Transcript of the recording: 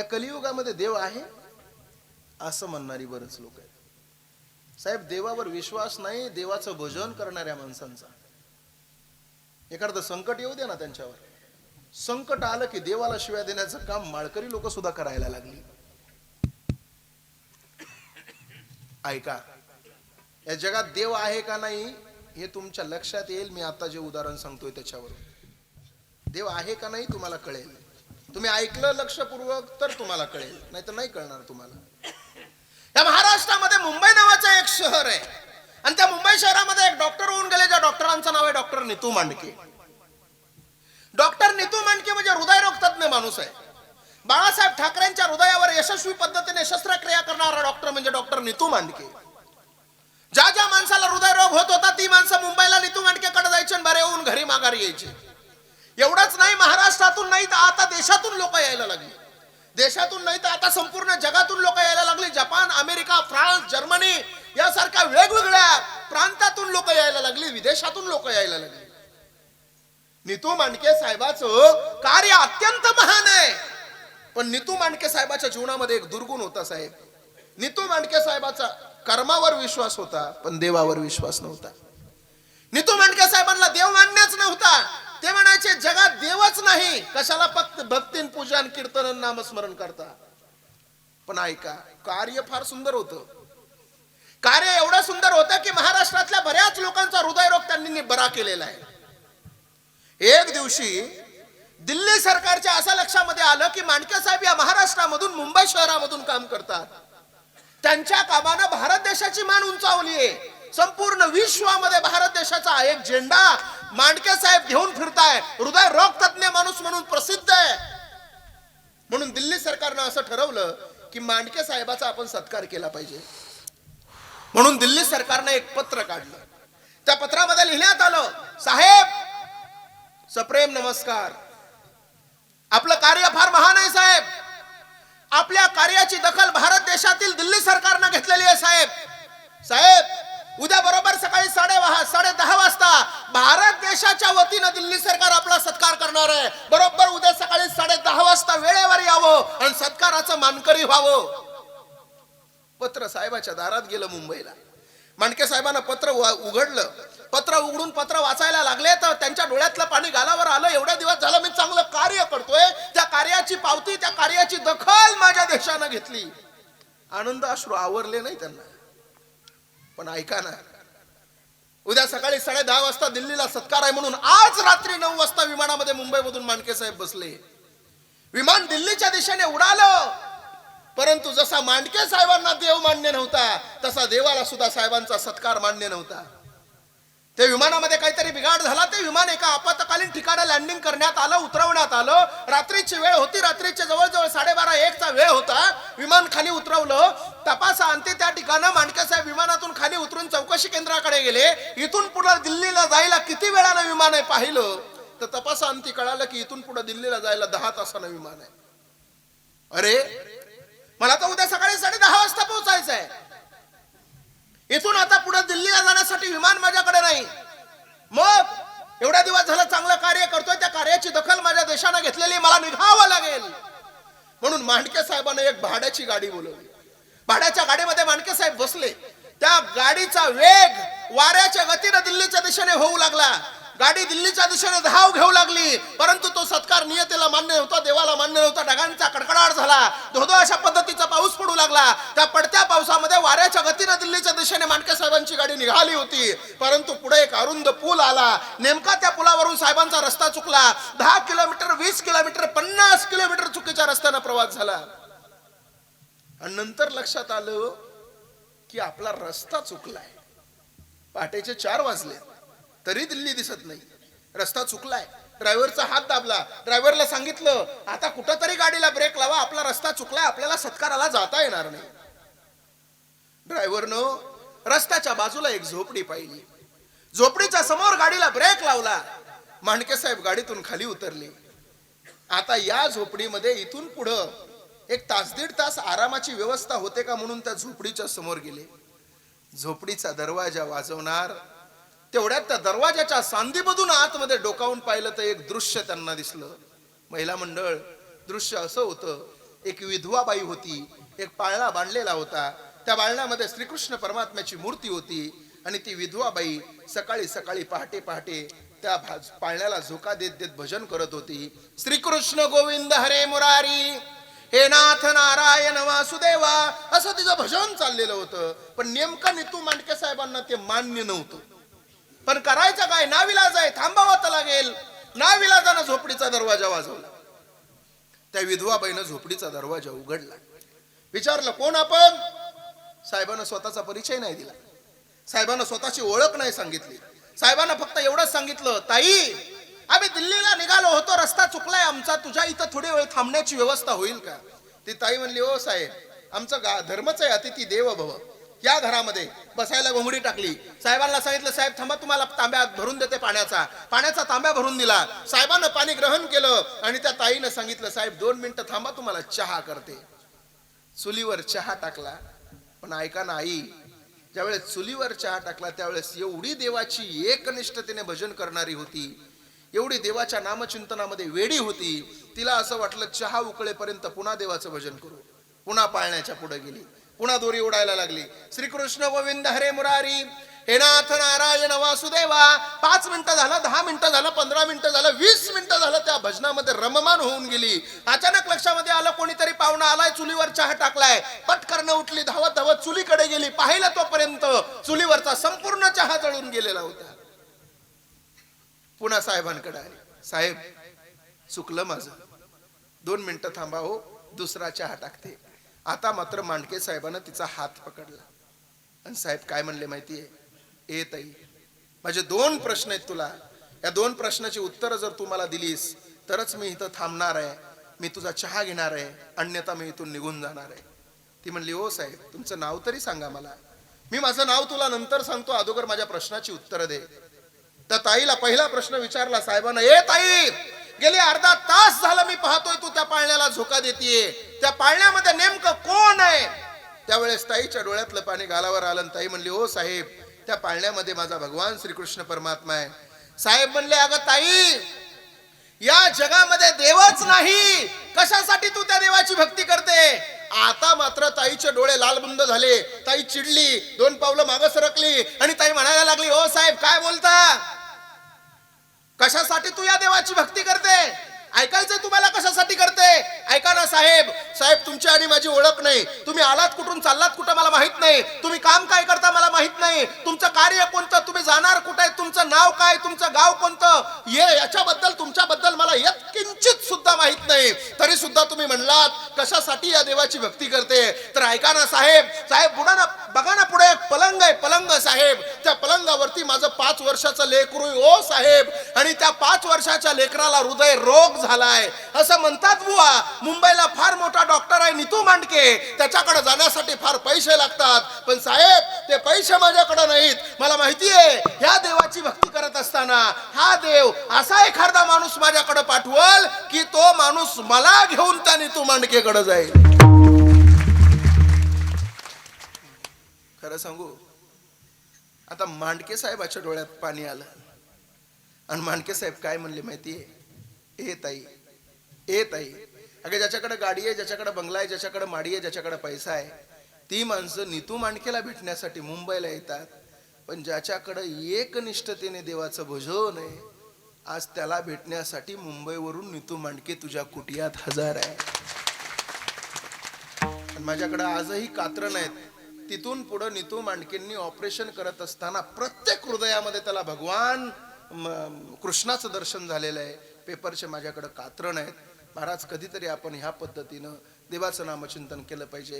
या कलियुगामध्ये देव आहे असं म्हणणारी बरेच लोक आहेत. साहेब देवावर विश्वास नाही देवाचं भजन करणाऱ्या माणसांचा. एखादं संकट येऊ दे ना त्यांच्यावर. संकट आलं की देवाला शिव्या देण्याचं काम माळकरी लोक सुद्धा करायला लागली. ऐका या जगात देव आहे का नाही हे तुमच्या लक्षात येईल. मी आता जे उदाहरण सांगतोय त्याच्यावर देव आहे का नाही तुम्हाला कळेल. तुम्ही ऐकलं लक्षपूर्वक तर तुम्हाला कळेल. नाही तर नाही कळणार तुम्हाला. या महाराष्ट्रामध्ये मुंबई नावाचं एक शहर आहे. आणि त्या मुंबई शहरामध्ये एक डॉक्टर होऊन गेले ज्या डॉक्टरांचं नाव आहे डॉक्टर नितू मांडके. डॉक्टर नितू मांडके म्हणजे हृदयरोग तज्ञ माणूस आहे. बाळासाहेब ठाकरेंच्या हृदयावर यशस्वी पद्धतीने शस्त्रक्रिया करणारा डॉक्टर म्हणजे डॉक्टर नितू मांडके. ज्या ज्या माणसाला हृदयरोग होत होता ती माणसं मुंबईला नितू मांडकेकडे जायची आणि बरे होऊन घरी माघारी यायची. एवढंच नाही महाराष्ट्रातून नाही तर आता देशातून लोक यायला लागली. देशातून नाही तर आता संपूर्ण जगातून लोक यायला लागली. जपान अमेरिका फ्रान्स जर्मनी यासारख्या वेगवेगळ्या प्रांतातून लोक यायला लागली विदेशातून लोक यायला लागली. नितू मांडके साहेबाचं कार्य अत्यंत महान आहे. पण नितू मांडके साहेबाच्या जीवनामध्ये एक दुर्गुण होता साहेब. नितू मांडके साहेबाचा कर्मावर विश्वास होता पण देवावर विश्वास नव्हता. नितू मांडके साहेबांना देव मान्यच नव्हता. ते म्हणायचे जगात देवच नाही. कशाला फक्त भक्तीन पूजन कीर्तन नामस्मरण करता? पण ऐका कार्य फार सुंदर होतं. कार्य एवढं सुंदर होतं की महाराष्ट्रातल्या बऱ्याच लोकांचा हृदयरोग त्यांनी बरा केलेला आहे. एक दिवशी दिल्ली सरकारच्या असं लक्षामध्ये आलं की मांडके साहेब या महाराष्ट्रामधून मुंबई शहरामधून काम करतात. त्यांच्या कामानं भारत देशाची मान उंचावली आहे संपूर्ण विश्वामध्ये भारत देशाचा एक झेंडा मांडके साहेब घेऊन फिरताय. हृदय रोग तज्ञ माणूस म्हणून प्रसिद्ध आहे. म्हणून दिल्ली सरकारनं असं ठरवलं की मांडके साहेबाचा आपण सत्कार केला पाहिजे. म्हणून दिल्ली सरकारनं एक पत्र काढलं. त्या पत्रामध्ये लिहिण्यात आलं साहेब सप्रेम नमस्कार. आपलं कार्य फार महान आहे साहेब. आपल्या कार्याची दखल भारत देशातील दिल्ली सरकारनं घेतलेली आहे साहेब साहेब उद्या बरोबर सकाळी साडे साडे दहा वाजता भारत देशाच्या वतीनं दिल्ली सरकार आपला सत्कार करणार आहे. बरोबर उद्या सकाळी साडे दहा वाजता वेळेवर यावं आणि सत्काराचं मानकरी व्हावं. पत्र साहेबाच्या दारात गेलं मुंबईला. मांडके साहेबांना पत्र उघडलं. पत्र उघडून पत्र वाचायला लागले तर त्यांच्या डोळ्यातलं पाणी गालावर आलं. एवढ्या दिवस झालं मी चांगलं कार्य करतोय. त्या कार्याची पावती त्या कार्याची दखल माझ्या देशानं घेतली. आनंद अश्रू आवरले नाही त्यांना. पण ऐका ना उद्या सकाळी साडे दहा वाजता दिल्लीला सत्कार आहे म्हणून आज रात्री नऊ वाजता विमानामध्ये मुंबईमधून मांडके साहेब बसले. विमान दिल्लीच्या दिशेने उडालं. परंतु जसा मांडके साहेबांना देव मान्य नव्हता तसा देवाला सुद्धा साहेबांचा सत्कार मान्य नव्हता. ते विमानामध्ये काहीतरी बिघाड झाला ते विमान एका आपत्कालीन ठिकाणी लँडिंग करण्यात आलं उतरवण्यात आलं. रात्रीची वेळ होती रात्रीच्या जवळजवळ साडेबारा एकचा वेळ होता. विमान खाली उतरवलं. तपासाअंती त्या ठिकाणं मांडकेसाहेब विमानातून खाली उतरून चौकशी केंद्राकडे गेले. इथून पुढे दिल्लीला जायला किती वेळानं विमान आहे पाहिलं? तर तपासाअंती कळालं की इथून पुढे दिल्लीला जायला दहा तासानं विमान आहे. अरे मला तर उद्या सकाळी साडे दहा वाजता पोहोचायचं आहे इथून आता पुढे दिल्लीला जाण्यासाठी विमान माझ्याकडे नाही. मग एवढ्या दिवस झालं चांगलं कार्य करतोय त्या कार्याची दखल माझ्या देशानं घेतलेली मला निघावं लागेल. म्हणून मांडके साहेबांना एक भाड्याची गाडी बोलवली. भाड्याच्या गाडीमध्ये मांडके साहेब बसले. त्या गाडीचा वेग वाऱ्याच्या गतीनं दिल्लीच्या दिशेने होऊ लागला. गाडी दिल्लीच्या दिशेने धाव घेऊ लागली. परंतु तो सत्कार नियतेला मान्य नव्हता देवाला मान्य नव्हता. ढगांचा कडकडाट झाला. धोधो अशा पद्धतीचा पाऊस पडू लागला. त्या पडत्या पावसामध्ये वाऱ्याच्या गतीनं दिल्लीच्या दिशेने मांडके साहेबांची गाडी निघाली होती. परंतु पुढे एक अरुंद पूल आला. नेमका त्या पुलावरून साहेबांचा रस्ता चुकला. दहा किलोमीटर वीस किलोमीटर पन्नास किलोमीटर चुकीच्या रस्त्यानं प्रवास झाला. आणि नंतर लक्षात आलं की आपला रस्ता चुकलाय. पहाटेचे चार वाजले. तरी दिल्ली दिसत नाही. रस्ता चुकलाय. ड्रायव्हरचा हात दाबला. ड्रायव्हरला सांगितलं आता कुठं तरी गाडीला ब्रेक लावा. आपला रस्ता चुकलाय आपल्याला सत्काराला जाता येणार नाही. ड्रायव्हरनं रस्त्याच्या बाजूला एक झोपडी पाहिली. झोपडीच्या समोर गाडीला ब्रेक लावला. मांडके साहेब गाडीतून खाली उतरले. आता या झोपडीमध्ये इथून पुढं एक तास दीड तास आरामाची व्यवस्था होते का म्हणून त्या झोपडीच्या समोर गेले. झोपडीचा दरवाजा वाजवणार तेवढ्यात त्या दरवाजाच्या सांधीमधून आतमध्ये डोकावून पाहिलं तर एक दृश्य त्यांना दिसलं. महिला मंडळ दृश्य असं होतं. एक विधवा बाई होती एक पाळणा बांधलेला होता. त्या बाळण्यामध्ये श्रीकृष्ण परमात्म्याची मूर्ती होती आणि ती विधवा बाई सकाळी सकाळी पहाटे पहाटे त्या पाळण्याला झोका देत देत भजन करत होती. श्रीकृष्ण गोविंद हरे मुरारी हे नाथ नारायण वासुदेवा असं तिचं भजन चाललेलं होतं. पण नेमकं नितू मांडके साहेबांना ते मान्य नव्हतं. पण करायचं काय? नाविलाज आहे थांबावं तर लागेल. नाविलाजानं झोपडीचा दरवाजा वाजवला. त्या विधवा बाईनं झोपडीचा दरवाजा उघडला. विचारलं कोण आपण? साहेबानं स्वतःचा परिचय नाही दिला. साहेबानं स्वतःची ओळख नाही सांगितली. साहेबांना फक्त एवढंच सांगितलं ताई आम्ही दिल्लीला निघालो होतो. रस्ता चुकलाय आमचा. तुझ्या इथं थोडी वेळ थांबण्याची व्यवस्था होईल का? ती ताई म्हणली ओ साहेब आमचं गा धर्मच आहे अतिथी देव भव या घरामध्ये बसायला घोंगडी टाकली. साहेबांना सांगितलं साहेब थांबा तुम्हाला तांब्या भरून देते पाण्याचा. पाण्याचा तांब्या भरून दिला. साहेबांना पाणी ग्रहण केलं आणि त्या ताईनं सांगितलं साहेब दोन मिनिटं थांबा तुम्हाला चहा करते. चुलीवर चहा टाकला. पण ऐका ना आई ज्यावेळेस चुलीवर चहा टाकला त्यावेळेस एवढी देवाची एकनिष्ठतेने भजन करणारी होती. एवढी देवाच्या नामचिंतनामध्ये वेडी होती. तिला असं वाटलं चहा उकळेपर्यंत पुन्हा देवाचं भजन करू. पुन्हा पाळण्याच्या पुढे गेली. पुन्हा दोरी उडायला लागली. श्रीकृष्ण गोविंद हरे मुरारी. हे नाथ नारायण वासुदेवा पाच मिनिटं झालं दहा मिनिटं झालं पंधरा मिनिटं झालं वीस मिनिटं झालं त्या भजनामध्ये रममान होऊन गेली. अचानक लक्षामध्ये आलं कोणीतरी पाहुणा आलाय चुलीवर चहा टाकलाय. पटकरणं उठली धावत धावत चुलीकडे गेली. पाहिलं तोपर्यंत चुलीवरचा संपूर्ण चहा जळून गेलेला होता. पुन्हा साहेबांकडे आली. साहेब चुकलं माझं. दोन मिनिटं थांबा हो दुसरा चहा टाकते. आता मात्र मांडके साहेबानं तिचा हात पकडला. आणि साहेब काय म्हणले माहितीये? ए ताई माझे दोन प्रश्न आहेत तुला. या दोन प्रश्नाची उत्तरं जर तू मला दिलीस तरच मी इथं थांबणार आहे. मी तुझा चहा घेणार आहे. अन्यथा मी इथून निघून जाणार आहे. ती म्हणली ओ साहेब तुमचं नाव तरी सांगा मला. मी माझं नाव तुला नंतर सांगतो अगोदर माझ्या प्रश्नाची उत्तरं दे. तर ताईला पहिला प्रश्न विचारला साहेबांना ए ताई गेले अर्धा तास झालं मी पाहतोय तू त्या पाळण्याला झोका देतीये. त्या पाळण्यामध्ये नेमकं कोण आहे? त्यावेळेस ताईच्या डोळ्यातलं पाणी गालावर आलं ताई म्हणली हो साहेब त्या पाळण्यामध्ये माझा भगवान श्रीकृष्ण परमात्मा आहे. साहेब म्हणले अगं ताई या जगामध्ये देवच नाही. कशासाठी तू त्या देवाची भक्ती करते? आता मात्र ताईचे डोळे लालबुंद झाले. ताई चिडली दोन पावलं मागं सरकली आणि ताई म्हणायला लागली हो साहेब काय बोलता? कशासाठी तू या देवाची भक्ती करते? ऐकायचं तुम्हाला कशासाठी करते? ऐका ना साहेब. साहेब तुमची आणि माझी ओळख नाही. तुम्ही आलात कुठून चाललात कुठं मला माहीत नाही. तुम्ही काम काय करता मला माहीत नाही. तुमचं कार्य कोणतं? तुम्ही जाणार कुठे? तुमचं नाव काय? तुमचं गाव कोणतं? हे याच्याबद्दल तुमच्याबद्दल मला येत किंचित सुद्धा माहीत नाही. तरी सुद्धा तुम्ही म्हणलात कशासाठी या देवाची भक्ती करते? तर ऐका ना साहेब. साहेब पुढे ना बघा ना पुढे. पलंग आहे पलंग साहेब. त्या पलंगावरती माझं पाच वर्षाचं लेकरू ओ साहेब. आणि त्या पाच वर्षाच्या लेकराला हृदय रोग झालाय. असं म्हणतात बुवा मुंबईला फार मोठा डॉक्टर आहे नितू मांडके. त्याच्याकडे जाण्यासाठी फार पैसे लागतात. पण साहेब ते पैसे माझ्याकडे नाहीत. मला माहिती आहे ह्या देवाची भक्ती करत असताना हा देव असा एखादा माणूस माझ्याकडे पाठवल की तो माणूस मला घेऊन त्या नितू मांडकेकडे जाईल. खरं सांगू? आता मांडके साहेबाच्या डोळ्यात पाणी आलं. आणि मांडके साहेब काय म्हणले माहितीये? ए ताई ए ताई अगं ज्याच्याकडे गाडी आहे ज्याच्याकडे बंगला आहे ज्याच्याकडे माडी आहे ज्याच्याकडे पैसा आहे ती माणसं नितू मांडकेला भेटण्यासाठी मुंबईला येतात. पण ज्याच्याकडे एकनिष्ठतेने देवाचं भजन आहे आज त्याला भेटण्यासाठी मुंबईवरून नितू मांडके तुझ्या कुटियात हजर आहे. आणि माझ्याकडे आजही कात्रण आहेत तिथून पुढे नितू मांडकेंनी ऑपरेशन करत असताना प्रत्येक हृदयामध्ये त्याला भगवान कृष्णाचं दर्शन झालेलं आहे. पेपरचे माझ्याकडे कात्रण आहेत. महाराज कधीतरी आपण ह्या पद्धतीनं देवाचं नामचिंतन केलं पाहिजे.